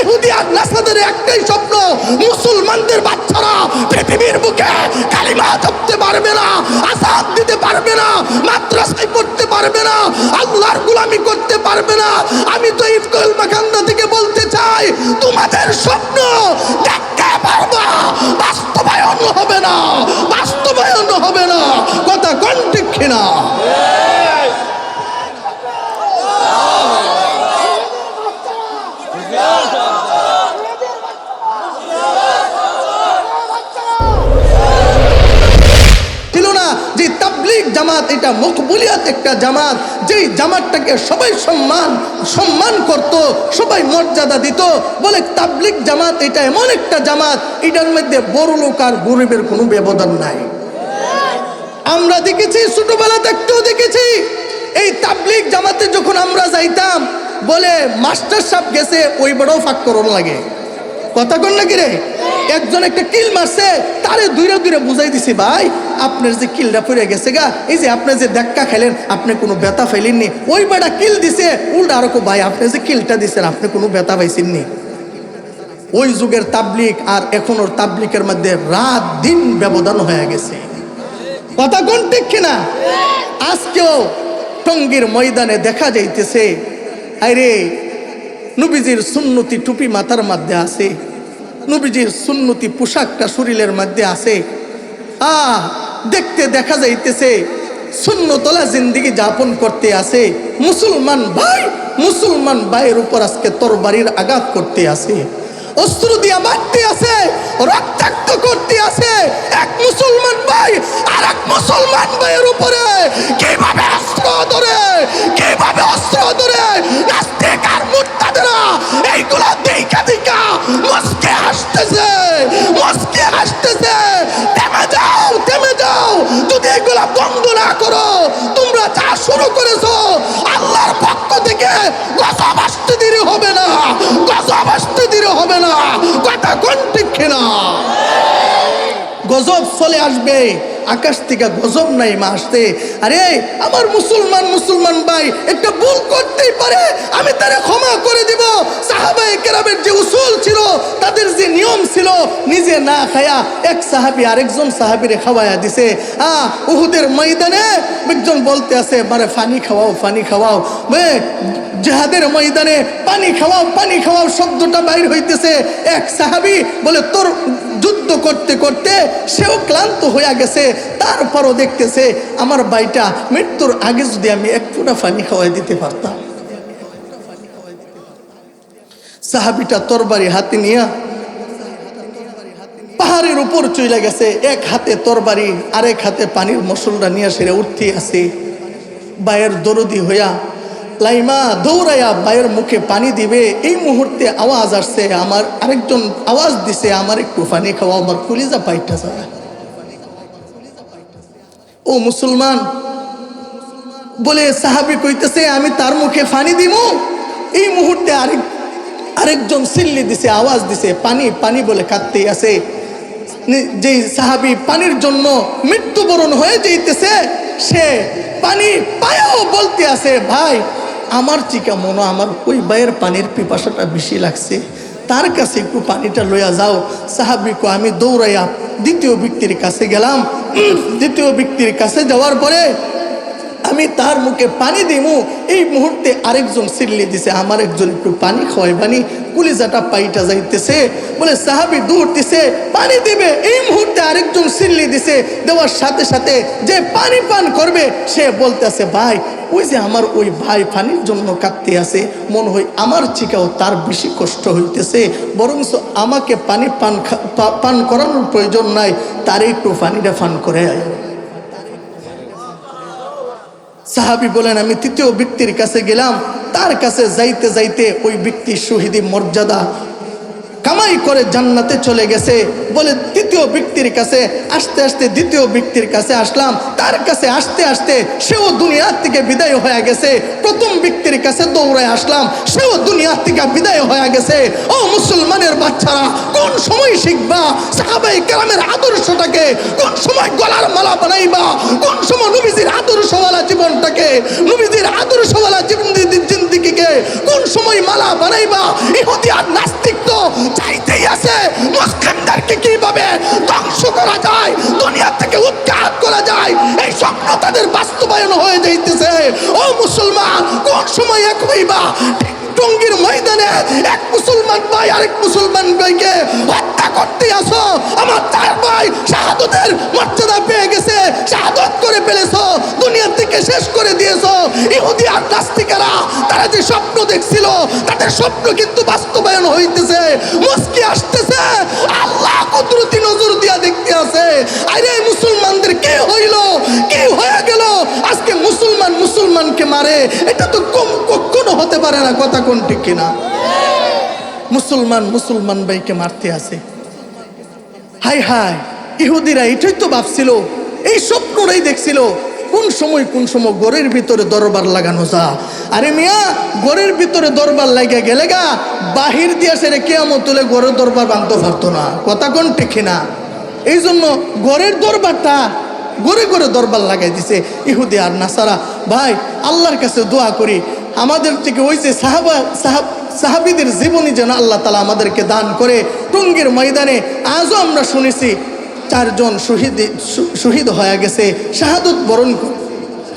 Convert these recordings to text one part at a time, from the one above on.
ইহুদি আর নাসাদের একটাই স্বপ্ন, মুসলমানদের বাচ্চারা পৃথিবীর বুকে কালিমা জপতে পারবে না আসাদ দিতে পারবে না, মাদ্রাসায় পড়তে পারবে না, আল্লাহর গুলামি করতে পারবে না। আমি তো ইফকুল মাকান্দা থেকে বলতে চাই, তোমাদের স্বপ্ন দেখতে পারবা, বাস্তবায়ন হবে না, বাস্তবায়ন হবে না। কথা কোন ঠিক কিনা? এটা মকবুলিয়াত, একটা জামাত, যেই জামাতটাকে সবাই সম্মান সম্মান করত, সবাই মর্যাদা দিত, বলে তাবলিগ জামাত এটা এমন একটা জামাত, এটার মধ্যে বড় লোক আর গরিবের কোনো ব্যবধান নাই। আমরা দেখেছি ছোটবেলা দেখতেও দেখেছি, এই তাবলিগ জামাতে যখন আমরা যাইতাম, বলে মাস্টার সাহেব গেছে, ওই বড়ও ফাঁক করন লাগে। কথা কন নাকি রে? একজন একটা কিল মারছে, তারে দূরে দূরে বুঝাই দিছি, ভাই, আপনার যে কিলটা পড়ে গেছে গা, এই যে আপনি যে দেখা খেলেন, আপনি কোনো ব্যথা ফেলেননি ওই বেটা কিল দিছে, উল্টা আরও ভাই, আপনি যে কিলটা দিছেন, আপনি কোনো ব্যথা পাইছেননি। ওই যুগের তাবলিক আর এখনোর তাবলিকের মধ্যে রাত দিন ব্যবধান হয়ে গেছে। কথা কোন ঠিক কিনা? আজকেও টঙ্গীর ময়দানে দেখা যাইতেছে আরে নবীজির সুন্নতি টুপি মাথার মধ্যে আছে। নবীজির সুন্নতি পোশাকটা শরীরের মধ্যে আছে। আ দেখতে দেখা যাইতেছে শূন্যতলা জিন্দিগি যাপন করতে আসে মুসলমান ভাই, মুসলমান ভাইয়ের উপর আজকে তরবারির আঘাত করতে আছে। অস্ত্র দিয়া মারতে আছে, রক্তাক্ত করতে আছে। এক মুসলমান ভাই আর এক মুসলমান ভাইয়ের উপরে কীভাবে অস্ত্র ধরে, কীভাবে অস্ত্র ধরে নাস্তিক আর মুরতাদরা এইগুলো দেখা দেখা মস্কে আসতেছে মস্কে আসতেছে থেমে যাও থেমে যাও আসবে। আকাশ থেকে গজব নাই মা আসতে। আরে, আমার মুসলমান মুসলমান ভাই, একটা ভুল করতেই পারে। আমি তারা ক্ষমা করে দিব। সাহাবাই কেরামের যে উসুল ছিল, তাদের যে নিয়ম ছিল, নিজে না খায়া এক সাহাবি আরেকজন সাহাবিরে খাওয়ায়া দিছে। আ, উহুদের ময়দানে একজন বলতে আছে মানে ফানি খাওয়াও ফানি খাওয়াও। জেহাদের ময়দানে পানি খাওয়াও পানি খাওয়াও শব্দটা বাইর হইতেছে। এক সাহাবি বলে, তোর করতে করতে সেও ক্লান্ত হয়ে গেছে। তারপরও দেখতেছে আমার বাইটা মৃত্যুর আগে যদি আমি এক ফোঁটা পানি খাওয়াই দিতে পারতাম। সাহাবিটা তরবারি হাতে নিয়ে পাহাড়ের উপর চলে গেছে। এক হাতে তরবারি, আরেক হাতে পানির মশলটা নিয়ে সেরে উঠতে আসে বায়ের দরদি হইয়া লাইমা দৌড়াইয়া বায়ের মুখে পানি দিবে, এই মুহূর্তে আওয়াজ আসছে, আমার আরেকজন আওয়াজ দিছে, আমার একটু পানি খাওয়া আমার কলিজা পাইটা যায়। ও মুসলমান, বলে সাহাবি কইতেছে, আমি তার মুখে পানি দিব এই মুহূর্তে আরেক, আরেকজন সিল্লি দিছে, আওয়াজ দিছে, পানি পানি বলে কাঁদতেই আছে। যেই সাহাবি পানির জন্য মৃত্যুবরণ হয়ে যাইতেছে, সে পানি পায়াও বলতে আছে, ভাই আমার চিকা মনো আমার ওই বাইয়ের পানির পিপাসাটা বেশি লাগছে। তার কাছে একটু পানিটা লইয়া যাও। সাহাবিকে আমি দৌড়াইয়া দ্বিতীয় ব্যক্তির কাছে গেলাম। দ্বিতীয় ব্যক্তির কাছে যাওয়ার পরে আমি তার মুখে পানি দিমু। এই মুহূর্তে আরেকজন সিল্লি দিছে, আমার একজন একটু পানি খাওয়াই পানি কুলিজাটা পাইটা যাইতেছে, বলে সাহাবি দৌড়তেছে পানি দিবে। এই মুহূর্তে আরেকজন সিল্লি দিছে, দেওয়ার সাথে সাথে যে পানি পান করবে, সে বলতেছে, ভাই, ওই যে আমার ওই ভাই পানির জন্য কাঁদতে আছে, মনে হয় আমার চিকাও তার বেশি কষ্ট হইতেছে, বরঞ্চ আমাকে পানি পান পান করানোর প্রয়োজন নাই তারে একটু পানিটা পান করে আয়। সাহাবি বলেন, আমি তৃতীয় ব্যক্তির কাছে গেলাম। তার কাছে যাইতে যাইতে ওই ব্যক্তির শহীদি মর্যাদা কামাই করে জান্নাতে চলে গেছে। বলে তৃতীয় ব্যক্তির কাছে, আসতে আসতে দ্বিতীয় ব্যক্তির কাছে আসলাম। তার কাছে আসতে আসতে সেও দুনিয়ার থেকে বিদায় হয়ে গেছে। প্রথম ব্যক্তির কাছে দৌড়ায় আসলাম, সেও দুনিয়ার থেকে বিদায় হয়ে গেছে। ও মুসলমানের বাচ্চারা, কোন সময় শিখবা? সাহাবাই কেরামের আদর্শটাকে কোন সময় গলার মালা বানাইবা? কোন সময় নবীজির আদর্শওয়ালা জীবনটাকে, নবীজির আদর্শওয়ালা জীবন জিন্দিগিকে কোন সময় মালা বানাইবা? ইহুদি আর নাস্তিক চাইতেই আছে। মুসলিমদেরকে কীভাবে ধ্বংস করা যায়, দুনিয়া থেকে উৎখাত করা যায়, এই স্বপ্ন তাদের বাস্তবায়ন হয়ে যাইতেছে। ও মুসলমান, কোন সময় এক হইবা? টঙ্গির ময়দানে এক মুসলমান ভাই, আরেক মুসলমান ভাইকে হত্যা করতে আসো। আমার চার ভাই শাহাদতের মর্যাদা পেয়ে গেছে। শাহাদত করে ফেলেছো, দুনিয়া থেকে শেষ করে দিয়েছ। ইহুদি আর তারা যে স্বপ্ন দেখছিল, তাদের স্বপ্ন কিন্তু বাস্তবায়ন হইতেছে, মুস্কি আসতেছে। আল্লাহ কুদরতি নজর দিয়া দেখতে আছে। আরে মুসলমানদের কে হইল? কি হয়ে গেল? আজকে মুসলমান মুসলমানকে মারে, এটা তো কম কখনো হতে পারে না, কথা কোন ঠিক কিনা? মুসলমান মুসলমান ভাইকে মারতে আছে। হাই হাই, ইহুদিরা এটাই তো ভাবছিল, এই স্বপ্নটাই দেখছিল। কোন সময় কোন সময় গড়ের ভিতরে দরবার লাগানো যা। আরে মিয়া গড়ের ভিতরে দরবার লাগিয়ে গেলে গা, বাহির দিয়া সেরে কেয়ামত তুলে গড়ের দরবার বাঁধতে পারতো না। কথা কোন ঠিক না এই জন্য গড়ের দরবারটা গড়ে গড়ে দরবার লাগাই দিছে ইহুদি আর নাসারা। ভাই, আল্লাহর কাছে দোয়া করি, আমাদের থেকে ওই যে সাহাবা, সাহাব, সাহাবিদের জীবনী যেন আল্লাহ তালা আমাদেরকে দান করে। টঙ্গির ময়দানে আজও আমরা শুনেছি চারজন শহীদ শহীদ হয়ে গেছে। শাহাদত বরণ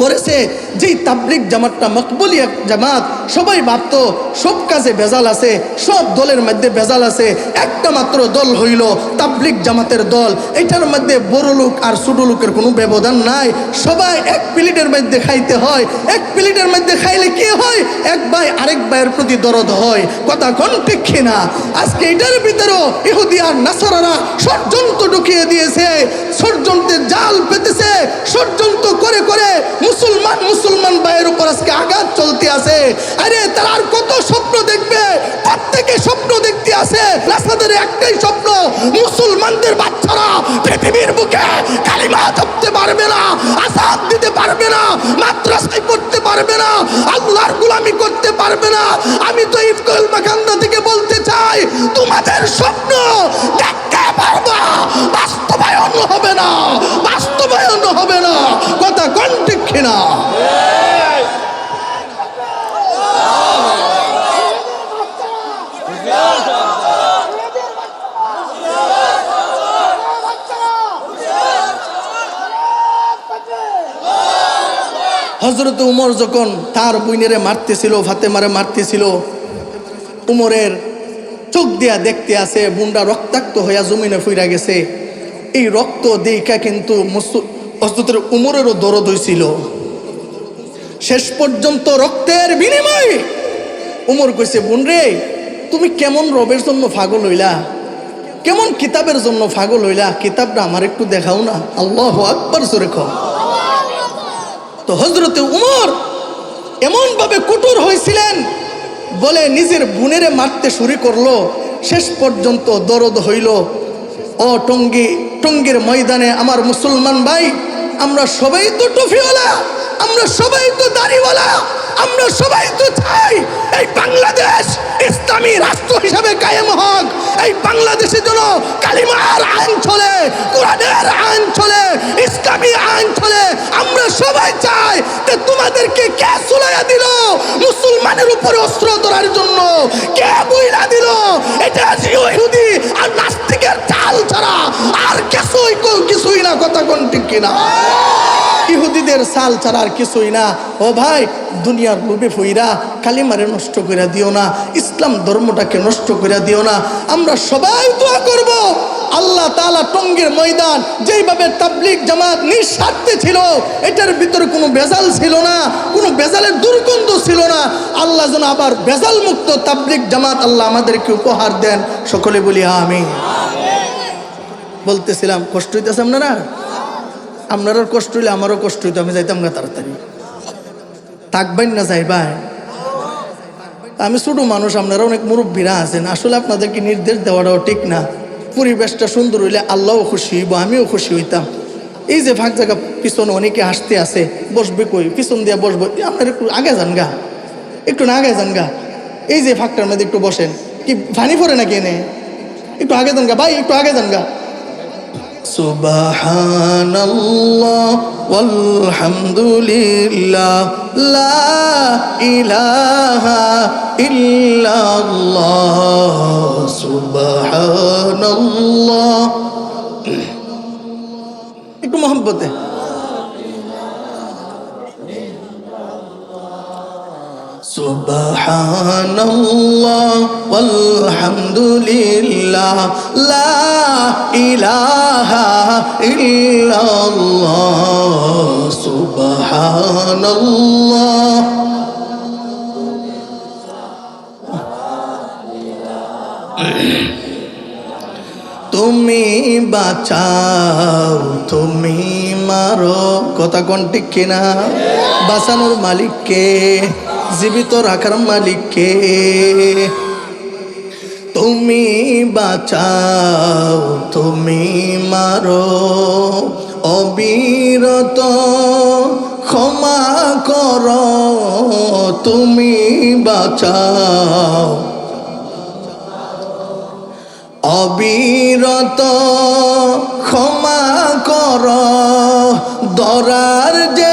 করেছে, যেই তাবলিক জামাতটা মকবুলি জামাত, সবাই ভাবতো সব কাজে ভেজাল আছে, সব দলের মধ্যে ভেজাল আছে, একটা মাত্র দল হইল তাবলিক জামাতের দল। এটার মধ্যে বড় লোক আর ছোট লোকের কোনো ব্যবধান নাই। সবাই এক প্লেটের মধ্যে খাইতে হয়, এক প্লেটের মধ্যে খাইলে কি হয়? এক ভাই আরেক ভাইয়ের প্রতি দরদ হয়। কথা কোন ঠিক না আজকে এটার ভিতরেও ইহুদি আর নাসারারা ষড়যন্ত্র ঢুকিয়ে দিয়েছে, ষড়যন্ত্রের জাল পেতেছে, ষড়যন্ত্র করে করে মুসলমান মুসলমান ভাইয়ের উপর আজকে আঘাত চলতে আছে। আরে, তারা আর কত স্বপ্ন দেখবে? প্রত্যেকে স্বপ্ন দেখতে আছে। রাস্তাদের একটাই স্বপ্ন, মুসলমানদের বাচ্চারা পৃথিবীর বুকে কালিমা জপতে পারবে না আসাদ দিতে পারবে না, মাদ্রাসায় পড়তে পারবে না, আল্লাহর গুলামি করতে পারবে না। আমি তো ইফকুল মাকান্দা থেকে বলতে চাই, তোমাদের স্বপ্ন দেখতে পারবা বাস্তবায়ন হবে না বাস্তবায়ন হবে না কথা কোন ঠিক না হজরত উমর যখন তার বইনেরে মারতেছিল, ফাতেমারে মারতেছিল, উমরের চোখ দিয়া দেখতে আছে বুন্ডা রক্তাক্ত হইয়া জমিনে ফুইরা গেছে। এই রক্ত দেখা কিন্তু হজরতের উমরেরও দরদ হয়েছিল শেষ পর্যন্ত রক্তের বিনিময়ে উমর কইছে বোন রে তুমি কেমন রবের জন্য পাগল হইলা? কেমন কিতাবের জন্য পাগল হইলা? কিতাবটা আমার একটু দেখাও না। আল্লাহ আকবর, জোরে কও। তো হজরতে উমর এমনভাবে কুটুর হয়েছিলেন, বলে নিজের বোনেরে মারতে শুরু করল, শেষ পর্যন্ত দরদ হইল। ও টঙ্গি, টঙ্গির ময়দানে আমার মুসলমান ভাই, আমরা সবাই তো টফিওয়ালা আমরা সবাই তো দাড়িওয়ালা, আমরা সবাই তো চাই এই বাংলাদেশ ইসলামী রাষ্ট্র হিসাবে কায়েম হোক, এই বাংলাদেশের জন্য কালিমার আইন চলে কোরআনের আইন চলে ইসলামী আইন চলে আমরা সবাই চাই তোমাদেরকে কে সুলাইয়া দিল? মুসলমানের উপরে অস্ত্র ধরার জন্য। কে বইলা দিল? এটা ইহুদি আর নাস্তিকের চাল ছাড়া আর কিছুই কিছুই না, কথা কোন ঠিক কিনা? ইহুদিদের সাল ছাড়া আর কিছুই না। ও ভাই, দুনিয়ার লোভে ফইরা কালিমারে নষ্ট করে দিও না, ইসলাম ধর্মটাকে নষ্ট করে দিও না। আমরা সবাই দোয়া করব, আল্লাহ তালা টঙ্গের ময়দান যেইভাবে তাবলিগ জামাত নিঃস্বার্থে ছিল, এটার ভিতরে কোনো বেজাল ছিল না, কোনো বেজালের দুর্গন্ধ ছিল না। আল্লাহ যেন আবার বেজাল মুক্ত তাবলিগ জামাত আল্লাহ আমাদেরকে উপহার দেন। সকলে বলি আমি বলতেছিলাম, কষ্ট হইতেছে আপনারা? আপনারও কষ্ট হইলে আমারও কষ্ট হইতো, আমি যাইতাম না তাড়াতাড়ি। থাকবেন না যাইবাই আমি ছোট মানুষ, আপনারা অনেক মুরব্বীরা আছেন, আসলে আপনাদেরকে নির্দেশ দেওয়াটাও ঠিক না। পরিবেশটা সুন্দর হইলে আল্লাহও খুশি হইব, আমিও খুশি হইতাম। এই যে ফাঁক জায়গা, পিছনে অনেকে হাসতে আসে বসবে কই? পিছন দিয়ে বসবো আপনার একটু আগে যান গা। একটু না আগে যান গা। এই যে ফাঁকটার মধ্যে একটু বসেন। কি ভানি পড়ে নাকি এনে? একটু আগে যান গা, ভাই, একটু আগে যান গা। سبحان الله والحمد لله লা ইলাহা ইল্লাল্লাহ সুবহানাল্লাহ একটু মোহাম্মতে سبحان الله والحمد لله لا إله إلا الله سبحان الله তুমি বাঁচাও তুমি মারো কথা কোন ঠিক কিনা বাঁচানোর মালিককে জীবিত রাখার মালিককে। তুমি বাঁচাও, তুমি মারো। অবিরত ক্ষমা কর, তুমি বাঁচাও। অবিরত ক্ষমা কর, দরার যে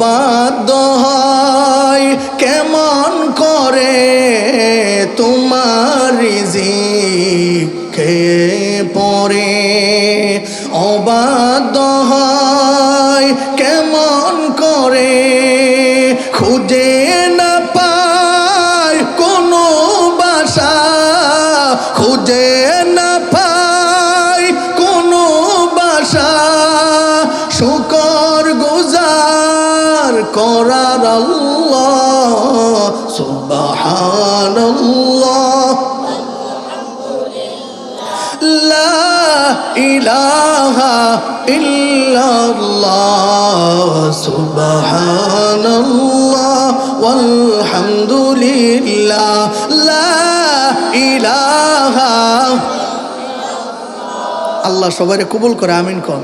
অবাধ্য হয় কেমন করে করার আল্লাহ, সুবহানাল্লাহ। ইলাহা ইল্লাল্লাহ, সুবহানাল্লাহ, ওয়ালহামদুলিল্লাহ। লা ইলাহা আল্লাহ সবাই কবুল করে, আমিন কন।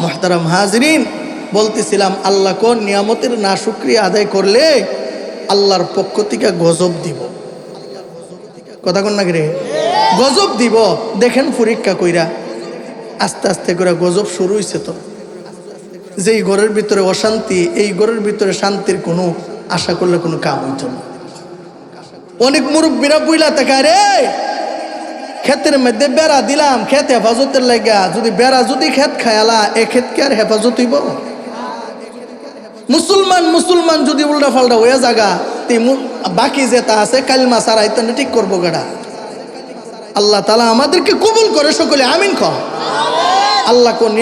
মোহতারাম হাজরিন। বলতেছিলাম, আল্লাহ কোন নিয়ামতের না শুক্রিয়া আদায় করলে আল্লাহর পক্ষ থেকে গজব দিব। কথা কন না রে? গজব দিব। দেখেন পরীক্ষা কইরা। আস্তে আস্তে করে গজব শুরু হয়েছে তো। যেই ঘরের ভিতরে অশান্তি, এই ঘরের ভিতরে শান্তির কোনো আশা করলে কোনো কাম হইত না। অনেক মুরব্বীরা বুইলা থাকে রে, ক্ষেতের মধ্যে বেড়া দিলাম, ক্ষেত হেফাজতের লাগা, যদি বেড়া যদি ক্ষেত খায়ালা এ ক্ষেতকে আর হেফাজত হইব? মুসলমান মুসলমান যদি উল্টা ফাল্টা হয়ে জাগা, তে বাকি যেটা আছে, কালমা সারা ইত্যাদি ঠিক করব গাড়া। আল্লাহ তালা আমাদেরকে কবুল করে সকলে, আমিন খ আল্লাহ কোন